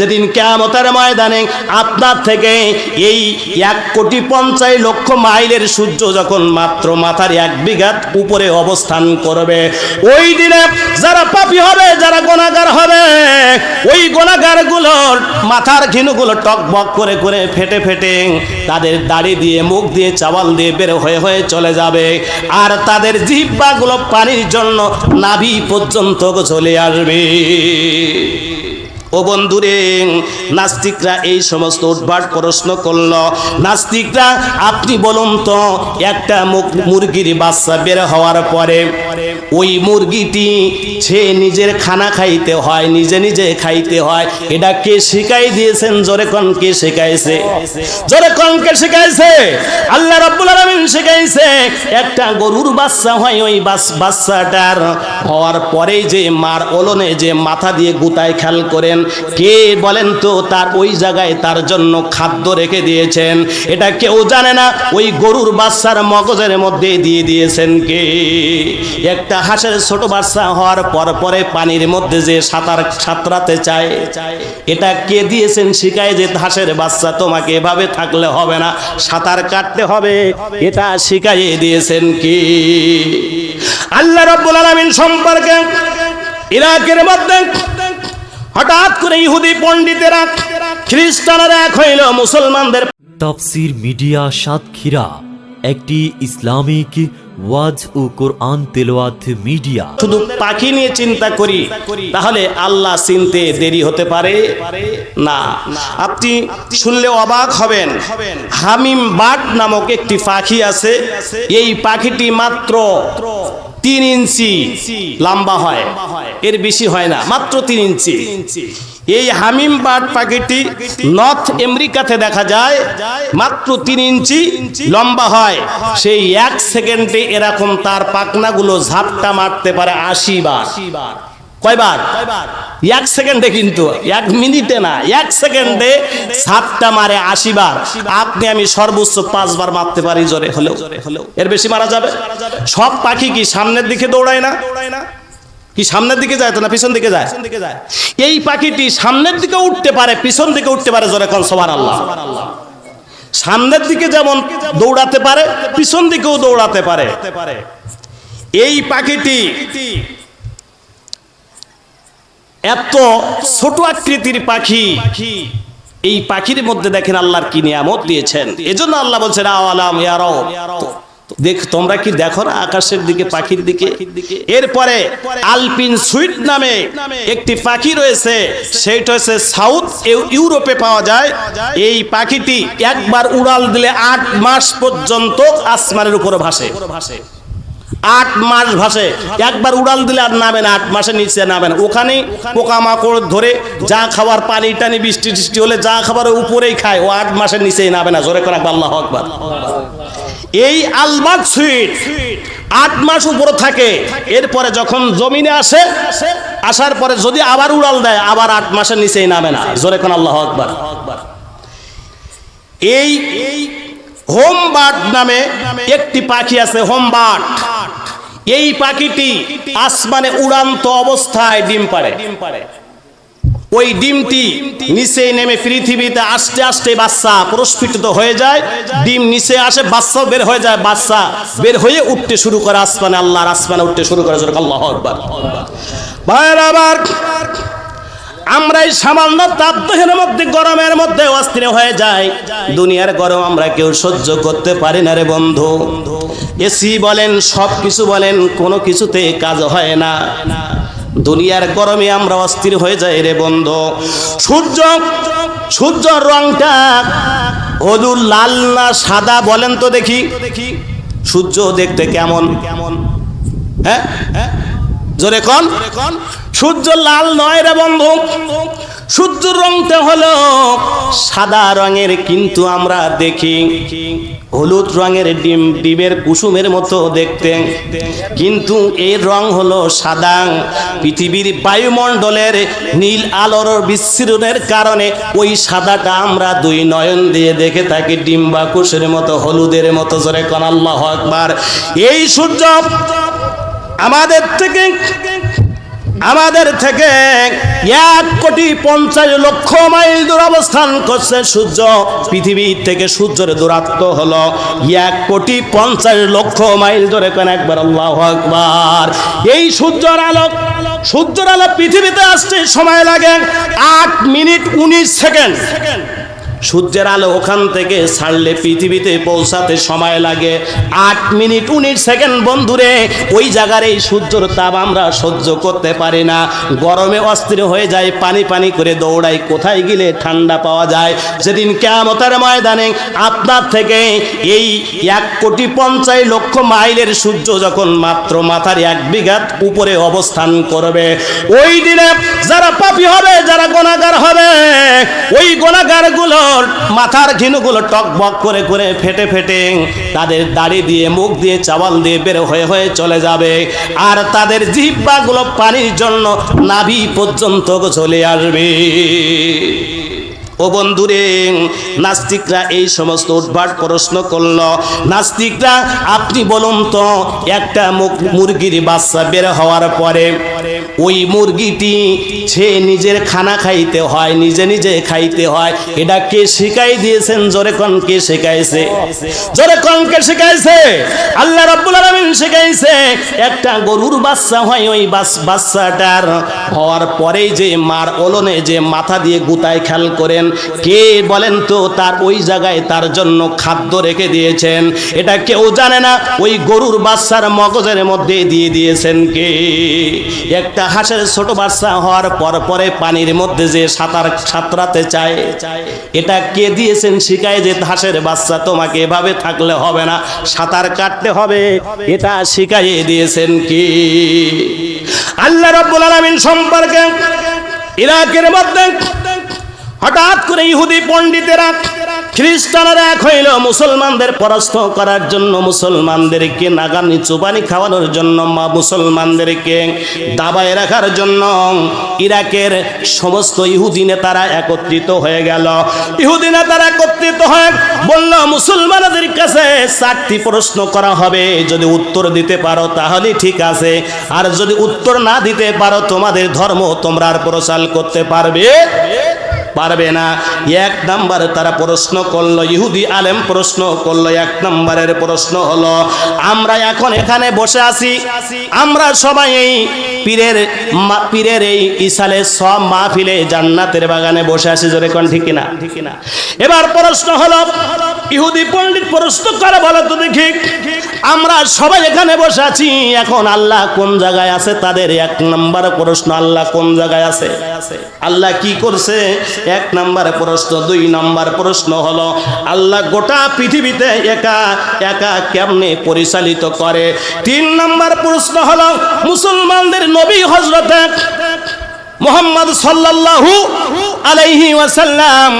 যেদিন কেয়ামতের ময়দানে আপনার থেকে এই এক কোটি পঞ্চাশ লক্ষ মাইলের সূর্য যখন মাত্র মাথার এক বিঘাত উপরে অবস্থান করবে, ওই দিনে যারা পাপী হবে, যারা গোনাগার হবে, ওই গোনাগারগুলোর মাথার ঘিনুগুলো টকবক করে করে ফেটে ফেটে তাদের দাড়ি দিয়ে, মুখ দিয়ে, চাওয়াল দিয়ে বের হয়ে হয়ে চলে যাবে। আর তাদের জিহ্বাগুলো পানির জন্য নাভি পর্যন্ত চলে আসবে। ও বন্ধুরে, নাস্তিকরা এই সমস্ত উদ্ভাট প্রশ্ন করল। নাস্তিকরা, আপনি বলুন তো, একটা মুরগির বাচ্চা বের হওয়ার পরে ওই মুরগিটি সে নিজের খানা খাইতে হয়, নিজে নিজে খাইতে হয়। এটা কে শিখাই দিয়েছেন? জোরে কন কে শিখাইছে? জোরে কন কে শিখাইছে? আল্লাহ রাব্বুল আলামিন শিখাইছে, একটা গরুর বাচ্চা হয় ওই বাচ্চাটার হওয়ার পরেই যে মার ওলনে যে মাথা দিয়ে গুতায় খেয়াল করেন কে বলেন তো তার ওই জায়গায় তার জন্য খাদ্য রেখে দিয়েছেন? এটা কেউ জানে না। ওই গরুর বাচ্চার মগজের মধ্যে দিয়ে দিয়েছেন কে? একটা হাঁসের ছোট বাচ্চা হওয়ার পর পরে পানির মধ্যে যে সাঁতার সাঁতরাতে চায়, এটা কে দিয়েছেন শিখায় যে হাঁসের বাচ্চা তোমাকে এভাবে থাকলে হবে না, সাঁতার কাটতে হবে। এটা শিখাইয়ে দিয়েছেন কি? আল্লাহ রব্বুল আলামিন সম্পর্কে ইরাকের মধ্যে হঠাৎ করে ইহুদি পণ্ডিতেরা খ্রিস্টানরা এক হইল মুসলমানদের তাফসির মিডিয়া সাতক্ষীরা একটি ইসলামিক ওয়াজ ও কোরআন তেলাওয়াত মিডিয়া। শুধু পাখি নিয়ে চিন্তা করি, তাহলে আল্লাহ চিনতে দেরি হতে পারে না। আপনি শুনলে অবাক হবেন, হামিম বাট নামক একটি পাখি আছে, এই পাখিটি মাত্র তিন ইঞ্চি লম্বা হয়, এর বেশি হয় না, মাত্র তিন ইঞ্চি। এই হামিম বার্ড পাখিটি নর্থ আমেরিকাতে দেখা যায়, মাত্র তিন ইঞ্চি লম্বা হয়। সেই এক সেকেন্ডে এরকম তার পাখনাগুলো ঝাপটা মারতে পারে আশি বার। কয়বার? এক সেকেন্ডে কিন্তু, এক মিনিটে না, এক সেকেন্ডে সাতটা মারে আশি বার। আপনি আমি সর্বোচ্চ পাঁচবার মারতে পারি জোরে হলেও। এর বেশি মারা যাবে? সব পাখি কি সামনের দিকে দৌড়ায় না? কি সামনের দিকে যায় তো না পিছন দিকে যায়? দিকে যায় এই পাখিটি সামনের দিকে উঠতে পারে, পিছন দিকে উঠতে পারে জোরে কোন সবার আল্লাহ সামনের দিকে যেমন দৌড়াতে পারে, পিছন দিকেও দৌড়াতে পারে। এই পাখিটি এত ছোট আকৃতির পাখি, এই পাখির মধ্যে দেখেন আল্লাহর কি নিয়ামত দিয়েছেন। এজন্য আল্লাহ বলছেন, আওয়ালাম ইয়ারাও দেখ, তোমরা কি দেখো না আকাশের দিকে, পাখির দিকে? এরপরে আলপিন সুইট নামে একটি পাখি রয়েছে, সেইটা হচ্ছে সাউথ ইউরোপে পাওয়া যায়। এই পাখিটি একবার উড়াল দিলে আট মাস পর্যন্ত আসমানের উপরে ভাসে। আট মাস ভাসে। একবার উড়াল দিলে আর নামে না, আট মাসের নিচে নামে না। ওখানেই পোকামাকড় ধরে যা খাবার পানি টানি, বৃষ্টি টিষ্টি হলে যা খাবার উপরেই খায়। ও আট মাসের নিচেই নামে না। জোরে করে একবার আল্লাহ আকবার। এই আলবাত সুইট আট মাস উপরে থাকে। এরপরে যখন জমিনে আসে, আসার পরে যদি আবার উড়াল দেয়, আবার আট মাসের নিচেই নামে না। জোরে কোন আল্লাহ আকবার। এই হোম বার্ড নামে একটি পাখি আছে হোম বার্ড এই পাখিটি আসমানে উড়ান্ত অবস্থায় ডিম পারে ডিম পারে ওই ডিমটি নিচে নেমে পৃথিবীতে আস্তে আস্তে বাচ্চা প্রস্ফুটিত হয়ে যায়। ডিম নিচে আসে বাচ্চা বের হয়ে যায়। বাচ্চা বের হয়ে উঠতে শুরু করে আসমানে, আল্লাহর আসমানে উঠতে শুরু করে। আল্লাহ আকবার। ভাইয়ের আবার আমরা এই সামান্য তাপদহের মধ্যে, গরমের মধ্যে অস্থির হয়ে যায় দুনিয়ার গরম আমরা কেউ সহ্য করতে পারি না রে বন্ধু। এসি বলেন সব কিছু বলেন, কোনো কিছুতে কাজ হয় না। দুনিয়ার গরমে আমরা অস্থির হয়ে যাই রে বন্ধ। সূর্য সূর্যর রংটা হলুদ, লাল না সাদা বলেন তো দেখি। দেখি সূর্য দেখতে কেমন? কেমন হ্যাঁ হ্যাঁ? জোরে কন। সূর্য লাল নয় রে বন্ধু। সূর্যের রংটা হলো সাদা রঙের, কিন্তু আমরা দেখি হলুদ রঙের ডিম, ডিমের কুসুমের মতো দেখতে। কিন্তু এর রং হলো সাদা। পৃথিবীর বায়ুমণ্ডলের নীল আলোর বিচ্ছিরণের কারণে ওই সাদাটা আমরা দুই নয়ন দিয়ে দেখে থাকি, ডিম বা কুশের মতো, হলুদের মতো। জোরে কন আল্লাহ আকবার। এই সূর্য আমাদের থেকে আমাদের থেকে এক কোটি পঞ্চাশ লক্ষ মাইল দূর অবস্থান করছে সূর্য। পৃথিবী থেকে সূর্যের দূরত্ব হলো এক কোটি পঞ্চাশ লক্ষ মাইল ধরে কেন একবার? আল্লাহ আকবার। এই সূর্যের আলোক সূর্যের আলো পৃথিবীতে আসতে সময় লাগে আট মিনিট উনিশ সেকেন্ড। সূর্যের আলো ওখান থেকে ছাড়লে পৃথিবীতে পৌঁছাতে সময় লাগে। আট মিনিট, উনিশ সেকেন্ড বন্ধুরে, ওই জায়গার এই সূর্যের তাপ আমরা সহ্য করতে পারি না। গরমে অস্থির হয়ে যায়, পানি পানি করে দৌড়াই, কোথায় গেলে ঠান্ডা পাওয়া যায়? যেদিন কেমতার ময়দানে আপনার থেকে এই এক কোটি পঞ্চাশ লক্ষ মাইলের সূর্য যখন মাত্র মাথার এক বিঘাত উপরে অবস্থান করবে, ওই দিনে যারা পাপী হবে, যারা গোনাগার হবে, ওই গোনাগারগুলোর মাথার ঘিনুগুলো টকবক করে করে ফেটে ফেটে তাদের দাড়ি দিয়ে, মুখ দিয়ে, চাওয়াল দিয়ে বের হয়ে হয়ে চলে যাবে। আর তাদের জিহ্বাগুলো পানির জন্য নাভি পর্যন্ত চলে আসবে। ও বন্ধুরে, নাস্তিকরা এই সমস্ত উদ্ভাট প্রশ্ন করল, নাস্তিকরা, আপনি বলুন তো, একটা মুরগির বাচ্চা বের হওয়ার পরে ওই মুরগিটি সে নিজের খানা খাইতে হয়, নিজে নিজে খাইতে হয়, এটা কে শিখাই দিয়েছেন? জোরে কন, কে শেখাইছে? জোরে কন, কে শিখাইছে? আল্লাহ রাব্বুল আলামিন শেখাইছে, একটা গরুর বাচ্চা হয় ওই বাচ্চাটার হওয়ার পরেই যে মার ওলনে যে মাথা দিয়ে গুতায় খেয়াল করেন কে বলেন তো তার ওই জায়গায় তার জন্য খাদ্য রেখে দিয়েছেন? এটা কেউ জানে না। ওই গরুর বাচ্চার মগজের মধ্যে দিয়ে দিয়েছেন কে? একটা হাঁসের ছোট বাচ্চা হওয়ার পর পরে পানির মধ্যে যে সাঁতার সাঁতরাতে চায়। এটা কে দিয়েছেন? শিখায় যে হাঁসের বাচ্চা তোমাকে এভাবে থাকলে হবে না, সাঁতার কাটতে হবে। এটা শিখাইয়ে দিয়েছেন কি? আল্লাহ রাব্বুল আলামিন সম্পর্কে ইরাকের মধ্যে হঠাৎ করে ইহুদি পণ্ডিতেরা খ্রিস্টানরা এক হইল মুসলমানদের পরাস্ত করার জন্য মুসলমানদেরকে নাগানি চুবানি খাওয়ানোর জন্য, মা মুসলমানদেরকে দাবায় রাখার জন্য ইরাকের সমস্ত ইহুদি নেতারা একত্রিত হয়ে গেল। ইহুদি নেতারা একত্রিত হয়ে বলল, মুসলমানদের কাছে চারটি প্রশ্ন করা হবে, যদি উত্তর দিতে পারো তাহলে ঠিক আছে, আর যদি উত্তর না দিতে পারো তোমাদের ধর্ম তোমরা আর প্রচার করতে পারবে পারবে না। এক নাম্বার তারা প্রশ্ন করল, ইহুদি আলেম প্রশ্ন করল, এক নাম্বারের প্রশ্ন হলো, আমরা এখন এখানে বসে আছি, আমরা সবাই এই পীরের পীরের এই ইসালে সব মাহফিলে জান্নাতের বাগানে বসে আছি, জোরে কোন ঠিক না ঠিক না এবার প্রশ্ন হলো, ইহুদি পণ্ডিত প্রশ্ন করে, বলো তো দেখি আমরা সবাই এখানে বসে আছি, এখন আল্লাহ কোন জায়গায় আছে? তাদের এক নাম্বার প্রশ্ন, আল্লাহ কোন জায়গায় আছে? আল্লাহ কি করছে? এক নাম্বার প্রশ্ন, দুই নাম্বার প্রশ্ন হলো, আল্লাহ গোটা পৃথিবীতে একা একা কেমনে পরিচালিত করে? তিন নাম্বার প্রশ্ন হলো, মুসলমানদের নবী হজরতে মোহাম্মদ সাল্লাল্লাহু আলাইহি ওয়াসাল্লাম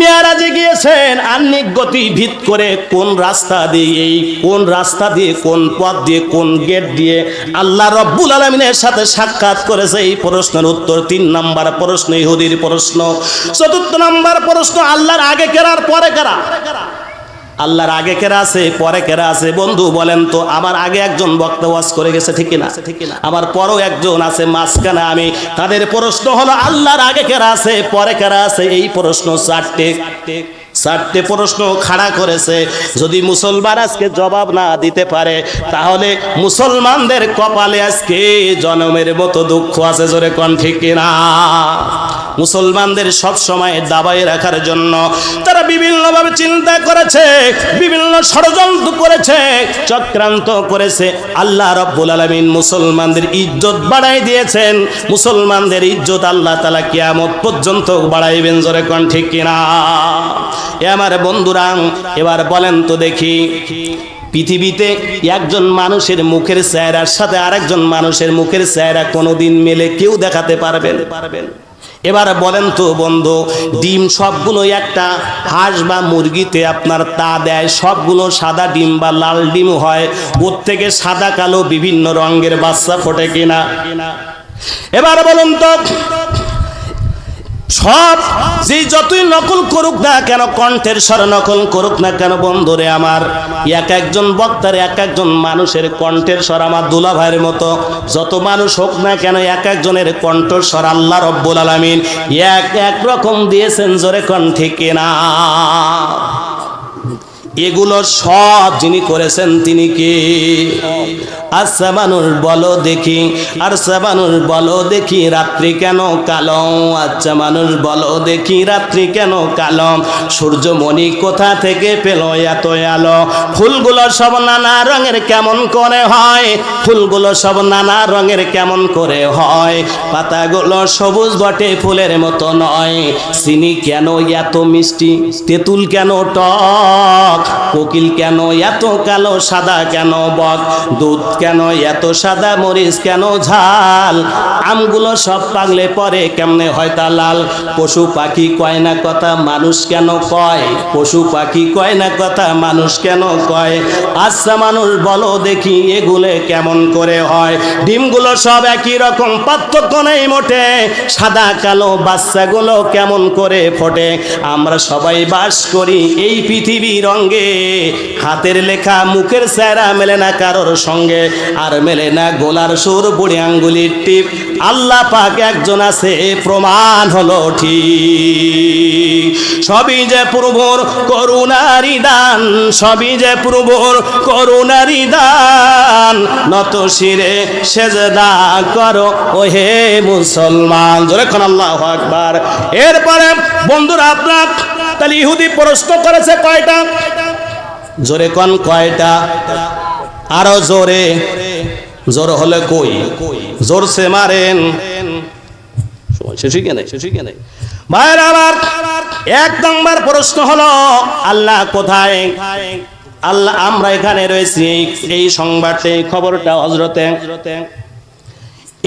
মেয়ারাজে গিয়েছেন। আন্নিক গতি ভিত করে কোন রাস্তা দিয়ে, এই কোন রাস্তা দিয়ে, কোন পথ দিয়ে, কোন গেট দিয়ে আল্লাহ রব্বুল আলমিনের সাথে সাক্ষাৎ করেছে। এই প্রশ্নের উত্তর তিন নাম্বার প্রশ্ন, ইহুদির প্রশ্ন। চতুর্থ নাম্বার প্রশ্ন, আল্লাহর আগে কেরার, পরে কেরা? আল্লাহর আগে কেরা আছে, পরে কেরা আছে? বন্ধু, বলেন তো, আমার আগে একজন বক্তা ওয়াজ করে গেছে, ঠিক না আমার পরও একজন আছে, মাঝখানে আমি। তাদের প্রশ্ন হলো, আল্লাহর আগে কেরা আছে, পরে কেরা আছে? এই প্রশ্ন চারটে। চারটে প্রশ্ন খাড়া করেছে। যদি মুসলমান আজকে জবাব না দিতে পারে, তাহলে মুসলমানদের কপালে আজকে জনমের মতো দুঃখ আছে, জোরে কন, ঠিক কিনা? মুসলমানদের সব সময় দাবায় রাখার জন্য তারা বিভিন্নভাবে চিন্তা করেছে, বিভিন্ন ষড়যন্ত্র করেছে, চক্রান্ত করেছে। আল্লাহ রব্বুল আলমিন মুসলমানদের ইজ্জত বাড়াই দিয়েছেন। মুসলমানদের ইজ্জত আল্লাহ তালা কিয়ামত পর্যন্ত বাড়াইবেন, জোরে কন ঠিক কিনা? এ আমার বন্ধুরা, এবার বলেন তো দেখি, পৃথিবীতে একজন মানুষের মুখের চেহারার সাথে আরেকজন মানুষের মুখের চেহারা কোনোদিন মেলে কেউ দেখাতে পারবেন পারবেন? এবার বলেন তো বন্ধু, ডিম সবগুলো একটা হাঁস বা মুরগিতে আপনার তা দেয়, সবগুলো সাদা ডিম বা লাল ডিম হয় ওর থেকে সাদা, কালো, বিভিন্ন রঙের বাচ্চা ফোটে কিনা? এবার বলুন তো সব যে যতই নকল করুক না কেন, কণ্ঠের স্বর নকল করুক না কেন, বন্ধুরে আমার, এক একজন বক্তার এক একজন মানুষের কণ্ঠের স্বর আমার দুলা ভাইয়ের মতো। যত মানুষ হোক না কেন, এক একজনের কণ্ঠস্বর আল্লাহ রব্বুল আলামিন এক এক রকম দিয়েছেন জোরে কণ্ঠে কেনা। এগুলো সব যিনি করেছেন তিনি কে? আচ্ছা মানুষ বলো দেখি, আর মানুষ বলো দেখি, রাত্রি কেন কালো? আচ্ছা মানুষ বলো দেখি, রাত্রি কেন কালো? সূর্যমণি কোথা থেকে পেল এত আলো? ফুলগুলো সব নানা রঙের কেমন করে হয়? ফুলগুলো সব নানা রঙের কেমন করে হয়? পাতাগুলো সবুজ বটে ফুলের মতো নয়। চিনি কেন এত মিষ্টি? তেঁতুল কেন টক? কোকিল কেন এত কালো, সাদা কেন বক? দুধ কেন এত সাদা, মরিচ কেন ঝাল? আমগুলো সব পাগলে পরে, কেমনে হয় তা লাল? পশু পাখি কয় না কথা, মানুষ কেন কয়? পশু পাখি কয় না কথা, মানুষ কেন কয়? আচ্ছা মানুষ, বলো দেখি এগুলো কেমন করে হয়? ডিমগুলো সব একই রকম, পার্থক্য নেই মোটে। সাদা, কালো বাচ্চাগুলো কেমন করে ফোটে? আমরা সবাই বাস করি এই পৃথিবী রঙ্গে হাতের লেখা মুখের চেহারা মেলে না কারোর সঙ্গে, আর মেলে না গোলার সুর, বুড়ি আঙ্গুলির টিপ। আল্লাহ পাক একজন আছে প্রমাণ হলো ঠিক। সবই যে প্রভুর করুণারি দান, সবই যে প্রভুর করুণারি দান। নত শিরে সেজদা করো ও হে মুসলমান। জোরে খন আল্লাহ আকবার। এরপরে বন্ধুরা আপনার তাহলে ইহুদি প্রশ্ন করেছে কয়টা? জোরে কন কয়টা? আরও জোরে। জোর হলে কই? জোর সে মারেন। এক নম্বর প্রশ্ন হলো, আল্লাহ কোথায়? আল্লাহ আমরা এখানে রয়েছি, এই- সংবাদে খবরটা হজরতে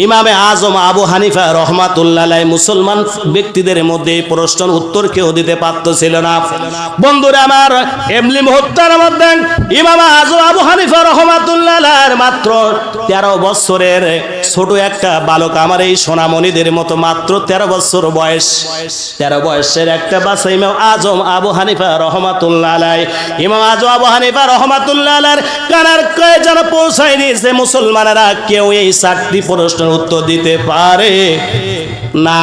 ইমামে আজম আবু হানিফা রহমাতুল্লাহ মুসলমান ব্যক্তিদের মধ্যে এই প্রশ্নের উত্তর কেউ দিতে পারত ছিল না। বন্ধুরা আমার, এমনি মুহূর্তের মধ্যে ইমাম আজম আবু হানিফা রহমাতুল্লাহ মাত্র তেরো বছরের ছোট একটা বালক আমার এই সোনামণিদের মতো মাত্র তেরো বছর বয়স। তেরো বয়সের একটা বাচ্চা ইমাম আজম আবু হানিফা রহমাতুল্লাহ ইমাম আজম আবু হানিফা রহমাতুল্লাহ কানার কয়ে যেন পৌঁছায়নি যে মুসলমানেরা কেউ এই চারটি প্রশ্নের উত্তর দিতে পারে। না,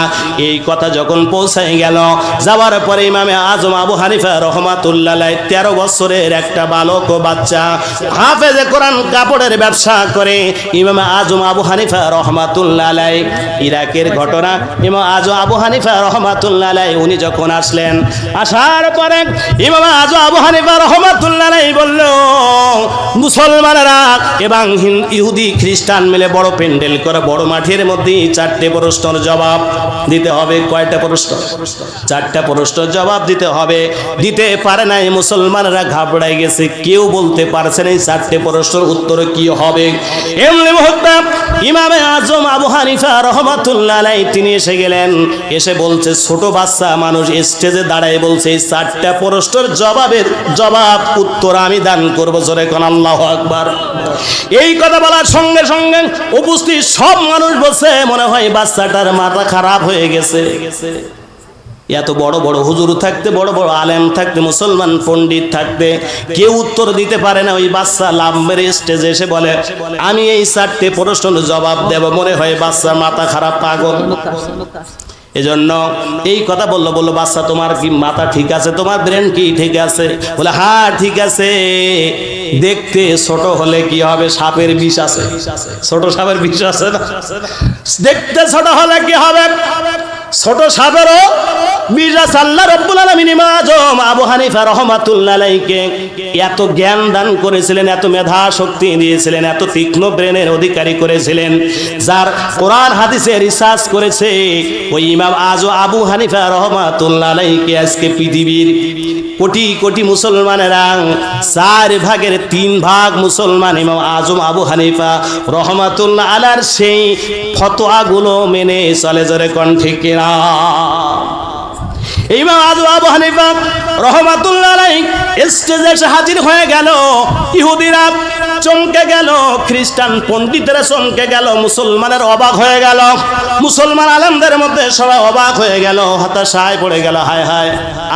এই কথা যখন পৌঁছায় গেল, যাওয়ার পরে ইমামে আজম আবু হানিফা রহমাতুল্লাহ তেরো বছরের একটা বালক ও বাচ্চা হাফেজে কোরআন কাপড়ের ব্যবসা করে। ইমামে আজম আবু হানিফা রহমাতুল্লাহ ইরাকের ঘটনা। ইমাম আজম আবু হানিফা রহমাতুল্লাহ উনি যখন আসলেন, আসার পরে ইমাম আজম আবু হানিফা রহমাতুল্লাহ বলল, মুসলমানেরা এবং ইহুদি, খ্রিস্টান মিলে বড় প্যান্ডেল করে বড় মাঠের মধ্যে চারটে প্রশ্নের জবাব দিতে হবে। কয়টা প্রশ্ন? চারটা প্রশ্নের জবাব দিতে হবে। দিতে পারে নাই মুসলমানরা ঘাবড়াই গেছে। কেউ বলতে পারছে না চারটে প্রশ্নের উত্তর কি হবে। এমনি মুহূর্তে ইমামে আজম আবু হানিফা রহমাতুল্লাহ তিনি এসে গেলেন। এসে বলছে, ছোট বাচ্চা মানুষ স্টেজে দাঁড়ায় বলছে চারটা প্রশ্নের জবাবের জবাব উত্তর আমি দান করব জোরে কোন আল্লাহ আকবার। এই কথা বলার সঙ্গে সঙ্গে উপস্থিত সব মানুষ বসে মনে হয় বাচ্চাটার মাথা খারাপ হয়ে গেছে। এত বড় বড় হুজুর থাকতে, বড় বড় আলেম থাকতে, মুসলমান পণ্ডিত থাকতে, কেউ উত্তর দিতে পারে না ওই বাচ্চা লাভ মেরে স্টেজে এসে বলে, আমি এই চারটে প্রশ্ন জবাব দেব। মনে হয় বাচ্চার মাথা খারাপ, পাগল। এজন্য এই কথা বলল বলল, বাচ্চা, তোমার কি মাথা ঠিক আছে? তোমার ব্রেন কি ঠিক আছে? বলে হ্যাঁ ঠিক আছে। দেখতে ছোট হলে কি হবে? সাপের বিষ আছে। ছোট সাপের বিষ আছে না? দেখতে ছোট হলে কি হবে? ছোট সাপেরও আছে আল্লাহ রব্বুল আলামিন ইমাম আজম আবু হানিফা রহমাতুল্লাহ আলাইহিকে এত জ্ঞান দান করেছিলেন, এত মেধা শক্তি দিয়েছিলেন, এত তীক্ষ্ণ ব্রেনের অধিকারী করেছিলেন, যার কোরআন হাদিসে রিসার্চ করেছে, ওই ইমাম আজ আবু হানিফা রহমাতুল্লাহ আলাইহিকে আজকে পৃথিবীর কোটি কোটি মুসলমানেরা চার ভাগের তিন ভাগ মুসলমান ইমাম আজম আবু হানিফা রহমাতুল্লাহ আলার সেই ফতোয়াগুলো মেনে চলে জোরে কণ্ঠে কিনা ইমাম আজু আবু হানিফা রহমাতুল্লাহ স্টেজে এসে হাজির হয়ে গেল। ইহুদিরা চমকে গেল, খ্রিস্টান পণ্ডিতেরা চমকে গেল, মুসলমানের অবাক হয়ে গেল। মুসলমান আলমদের মধ্যে সবাই অবাক হয়ে গেল, হতাশায় পড়ে গেল, হায় হায়।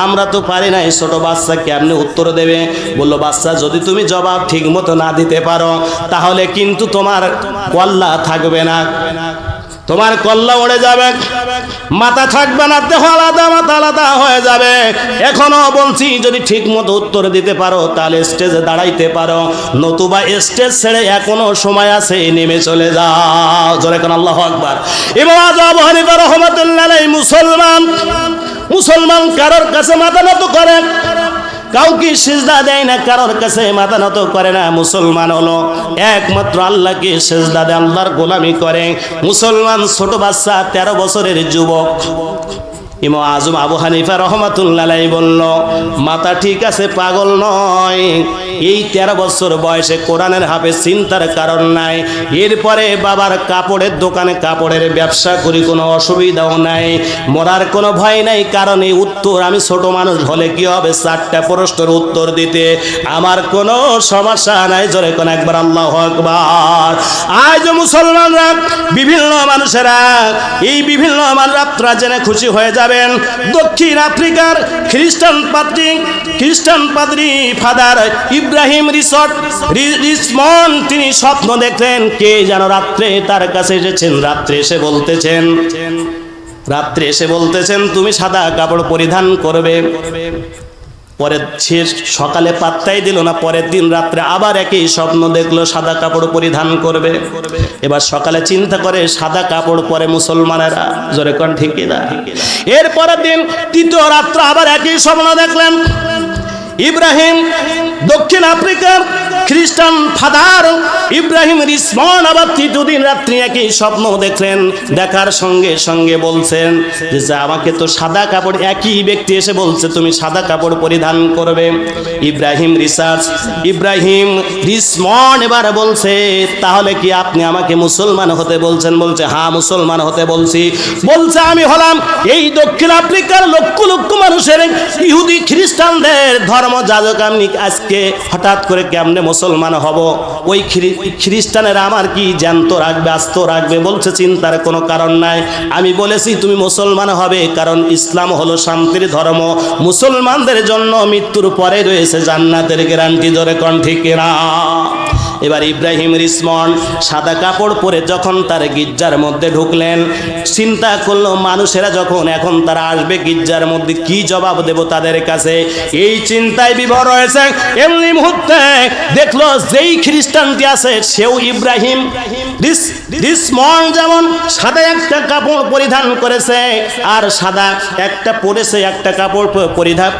আমরা তো পারি নাই ছোট বাচ্চা কেমনে উত্তর দেবে? বলল, বাচ্চা, যদি তুমি জবাব ঠিক মতো না দিতে পারো, তাহলে কিন্তু তোমার কল্লা থাকবে না। তোমার কল্লা উড়ে যাবে। মাথা থাকবে না, দেহ আলাদা, মাথা আলাদা হয়ে যাবে। এখনও বলছি, যদি ঠিক মতো উত্তর দিতে পারো, তাহলে স্টেজে দাঁড়াইতে পারো। নতুবা স্টেজ ছেড়ে এখনও সময় আছে, নেমে চলে যাও। জোরে কোন আল্লাহ আকবার। এবং আজ আবু হানিফা রহমতুল্লাহ মুসলমান মুসলমান কারোর কাছে মাথা নত করে কাউকে সেজদা দেয় না, কারোর কাছে মাথা নত করে না, মুসলমান হলো। একমাত্র আল্লাহকে সেজদা দেয়, আল্লাহর গোলামি করে। মুসলমান ছোট বাচ্চা, তেরো বছরের যুবক। ইমো আজম আবু হানিফা রহমাতুল্লাহ বলল, মাথা ঠিক আছে, পাগল নয়। এই তেরো বছর বয়সে কোরআনের হাফে চিন্তার কারণ নাই। এরপরে বাবার কাপড়ের দোকানে কাপড়ের ব্যবসা করি, কোনো অসুবিধাও নাই। মরার কোনো ভয় নাই, কারণ এই উত্তর আমি ছোট মানুষ হলে কি হবে? চারটা প্রশ্নের উত্তর দিতে আমার কোনো সমস্যা নাই। জোরে কোন একবার আল্লাহ আকবার। আজ মুসলমানরা, বিভিন্ন মানুষেরা, এই বিভিন্ন মানুষরা জেনে খুশি হয়ে যাবেন। দক্ষিণ আফ্রিকার খ্রিস্টান পাদ্রী খ্রিস্টান পাদ্রী ফাদার ইব্রাহিম রিসর্ট রিসমন, তিনি স্বপ্ন দেখলেন কে যেন রাত্রে তার কাছে এসেছেন। রাত্রে এসে বলতেছেন, রাত্রে এসে বলতেছেন, তুমি সাদা কাপড় পরিধান করবে। পরে সে সকালে পাত্তাই দিল না, পরের দিন রাত্রে আবার একই স্বপ্ন দেখল, সাদা কাপড় পরিধান করবে। এবার সকালে চিন্তা করে, সাদা কাপড় পরে মুসলমানেরা, জোরে কন ঠিকই না? এর পরের দিন, তৃতীয় রাত্রে আবার একই স্বপ্ন দেখলেন। ইব্রাহিম দক্ষিণ আফ্রিকার খ্রিস্টান ফাদার ইব্রাহিম রিসমন আবার তৃতীয় রাত্রি একই স্বপ্ন দেখলেন, দেখার সঙ্গে সঙ্গে বলছেন যে আমাকে তো সাদা কাপড়, একই ব্যক্তি এসে বলছে, তুমি সাদা কাপড় পরিধান করবে। ইব্রাহিম রিসার্চ, ইব্রাহিম রিসমন এবার বলছে, তাহলে কি আপনি আমাকে মুসলমান হতে বলছেন? বলছে হ্যাঁ মুসলমান হতে বলছি। বলছে, আমি হলাম এই দক্ষিণ আফ্রিকার লক্ষ লক্ষ মানুষের ইহুদি খ্রিস্টানদের ধর্ম যাজক আমি আজকে হঠাৎ করে কেমনে মুসলমান হব? ওই খ্রি- খ্রিস্টানেরা আমার কি জ্যান্ত রাখবে, আস্ত রাখবে বলছে, চিন্তার কোনো কারণ নাই। আমি বলেছি, তুমি মুসলমান হবে কারণ ইসলাম হলো শান্তির ধর্ম। মুসলমানদের জন্য মৃত্যুর পরে রয়েছে জান্নাতের গ্যারান্টি ধরে কন ঠিক না এবার ইব্রাহিম রিসমন সাদা কাপড় পরে যখন তার গির্জার মধ্যে ঢুকলেন, চিন্তা করল, মানুষেরা যখন এখন তারা আসবে গির্জার মধ্যে, কি জবাব দেব তাদের কাছে? এই চিন্তায় বিভর রয়েছে এমনি মুহূর্তে দেখল যেই খ্রিস্টানটি আছে, সেও ইব্রাহিম। যেমন সাদা একটা কাপড় পরিধান করেছে, আর সাদা একটা পরেছে, একটা কাপড় পরিধান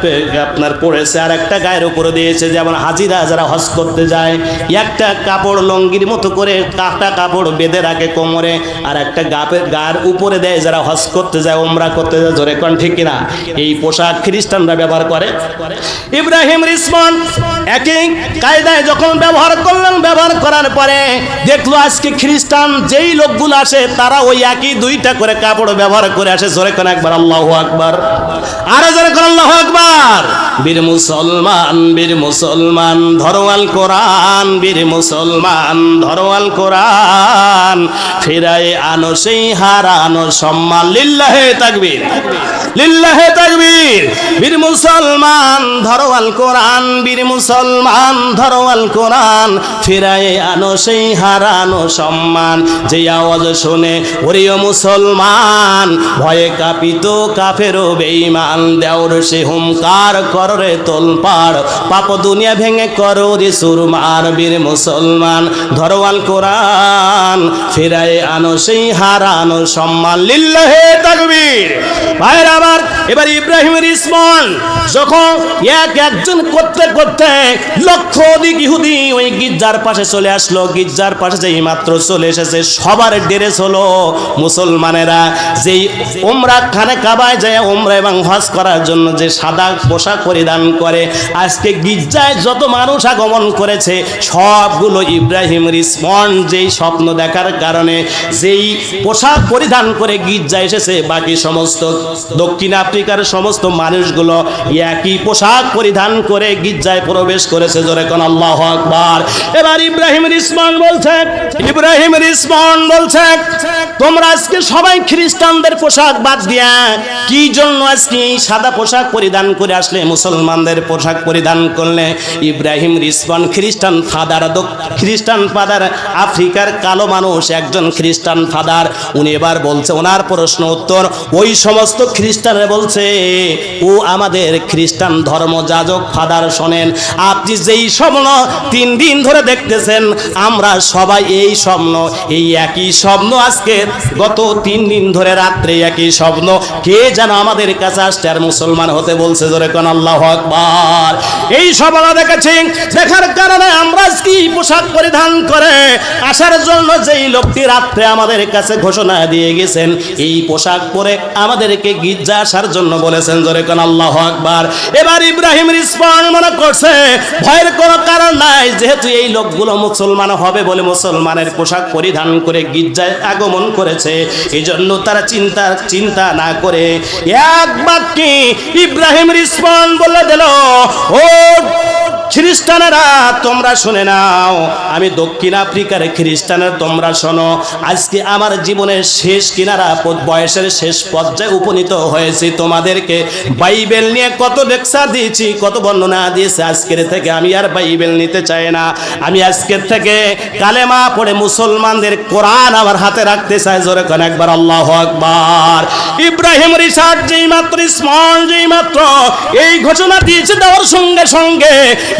আপনার পরেছে, আর একটা গায়ের উপরে দিয়েছে। যেমন হাজিরা যারা হজ করতে যায়, একটা কাপড় লঙ্গির মতো করে কাটা কাপড় বেঁধে রাখে কোমরে, আর একটা গাপের গার উপরে দেয় যারা হজ করতে যায় ওমরা করতে যায় ধরে কোন ঠিক কিনা? এই পোশাক খ্রিস্টানরা ব্যবহার করে। ইব্রাহিম রিসমান একই কায়দায় যখন ব্যবহার করলেন ব্যবহার করার পরে দেখল আজকে খ্রিস্টান যেই লোকগুলো আসে, তারা ওই একই দুইটা করে কাপড় ব্যবহার করে আসে। জোরে কোন একবার, আল্লাহ আকবার। আরও জোরে কোন, আল্লাহ আকবার। বীর মুসলমান বীর মুসলমান ধরোয়াল কোরআন, বীর মুসলমান ধরোয়াল কোরআন। ফিরায় আনো সেই হারানো সম্মান, লিল্লাহে তাকবীর লিল্লাহে তাকবীর। বীর মুসলমান ধরোয়াল কোরআন, বীর মুসলমান ধরোয়াল কোরআন, ফিরায় আনো সেই হারানো সম্মান। যে আওয়াজ শুনে, ওরিও মুসলমান, ভয়ে কাপিত কাফেরও বেঈমান, দেওর সে হুমকার কররে তোলপাড়, পাপ দুনিয়া ভেঙে করো রে সুরমার বীর মুসলমান। ধরওয়াল কোরআন, ফেরায় আনো সেই হারানো সম্মান। লিল্লাহে তাকবীর। ভাইয়ের আবার এবার ইব্রাহিমের ইসমন যখন এক একজন করতে করতে লক্ষ অধিক ইহুদি ওই গির্জার পাশে চলে আসলো। গির্জার পাশে যেই মাত্র চলে এসেছে, সবার হলো মুসলমানেরা। যেই ওমরা খানে কাবায় যায় ওমরা এবং হজ করার জন্য যে সাদা পোশাক পরিধান করে, আজকে গির্জায় যত মানুষ আগমন করেছে, সবগুলো ইব্রাহিম রিসপন্ড যেই স্বপ্ন দেখার কারণে যেই পোশাক পরিধান করে গির্জা এসেছে, বাকি সমস্ত দক্ষিণ আফ্রিকার সমস্ত মানুষগুলো একই পোশাক পরিধান করে গির্জায় প্রবেশ করেছে, জোরে কোন আল্লাহ আকবার। এবার ইব্রাহিম রিসপন্ড বলছে, ইব্রাহিম রিসপন্ড বলছে, তোমরা আজকে সবাই খ্রিস্টানদের পোশাক বাদ দিয়া, কি জন্য আজকে এই সাদা পোশাক পরিধান করে আসলে? মুসলমানদের পোশাক পরিধান করলে ইব্রাহিম রিসপন খ্রিস্টান ফাদার খ্রিস্টান ফাদার, আফ্রিকার কালো মানুষ, একজন খ্রিস্টান ফাদার। উনি এবার বলছে, ওনার প্রশ্ন উত্তর, ওই সমস্ত খ্রিস্টানরা বলছে, ও আমাদের খ্রিস্টান ধর্ম যাজক ফাদার শোনেন আপনি যেই স্বপ্ন তিন দিন ধরে দেখতেছেন, আমরা সবাই এই স্বপ্ন, এই একই স্বপ্ন আজকে, গত তিন দিন ধরে রাত্রে একই স্বপ্ন। কে যেন আমাদের কাছে আসছে আর মুসলমান হতে বলছে, জোরে কোন আল্লাহ আকবার। এই স্বপ্ন দেখেছি, দেখার কারণে আমরা কি পোশাক পরিধান করে আসার জন্য যেই লোকটি রাত্রে আমাদের কাছে ঘোষণা দিয়ে গেছেন, এই পোশাক পরে আমাদেরকে গির্জা আসার জন্য বলেছেন, জোরে কোন আল্লাহ আকবার। এবার ইব্রাহিম রিসপন মনে করছে ভয়ের কোনো কারণ নাই। যেহেতু এই লোকগুলো মুসলমান হবে বলে মুসলমানের পোশাক পরিধান করে গির্জায় আগমন করেছে এই জন্য তারা চিন্তা চিন্তা না করে এক বাক্যে ইব্রাহিম রিসপন বলে দিল, ও খ্রিস্টানেরা, তোমরা শুনে নাও। আমি দক্ষিণ আফ্রিকার খ্রিস্টানের, তোমরা শোনো। আজকে আমার জীবনের শেষ কিনারা বয়সের শেষ পর্যায়ে উপনীত হয়েছি তোমাদেরকে। বাইবেল নিয়ে কত লেকচার দিয়েছি, কত বর্ণনা দিয়েছে আজকের থেকে। আমি আর বাইবেল নিতে চাই না। আমি আজকের থেকে কালেমা পড়ে মুসলমানদের কোরআন আমার হাতে রাখতে চাই। জোরে কোন একবার, আল্লাহ আকবার। ইব্রাহিম রিসার্চ যেই মাত্র স্মরণ যেই মাত্র এই ঘোষণা দিয়েছে দেওয়ার সঙ্গে সঙ্গে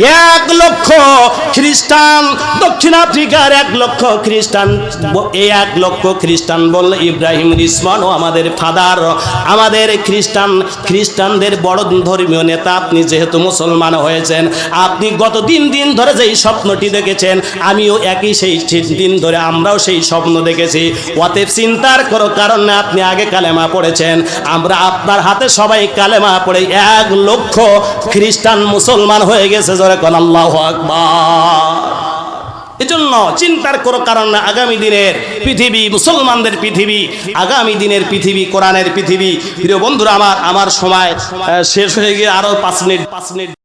এক লক্ষ খ্রিস্টান, দক্ষিণ আফ্রিকার এক লক্ষ খ্রিস্টান এই এক লক্ষ খ্রিস্টান বলল, ইব্রাহিম রিসমান ও আমাদের ফাদার, আমাদের খ্রিস্টান, খ্রিস্টানদের বড় ধর্মীয় নেতা, আপনি যেহেতু মুসলমান হয়েছেন, আপনি গত দিন দিন ধরে যেই স্বপ্নটি দেখেছেন, আমিও একই সেই দিন ধরে আমরাও সেই স্বপ্ন দেখেছি। অতএব চিন্তার কোনো কারণ আপনি আগে কালেমা পড়েছেন। আমরা আপনার হাতে সবাই কালেমা পড়ে এক লক্ষ খ্রিস্টান মুসলমান হয়ে গেছে জোরে কোন, আল্লাহ আকবার। এজন্য চিন্তার কোনো কারণ না, আগামী দিনের পৃথিবী, মুসলমানদের পৃথিবী, আগামী দিনের পৃথিবী, কোরআনের পৃথিবী। প্রিয় বন্ধুরা আমার আমার সময় শেষ হয়ে গিয়ে আরও পাঁচ মিনিট পাঁচ মিনিট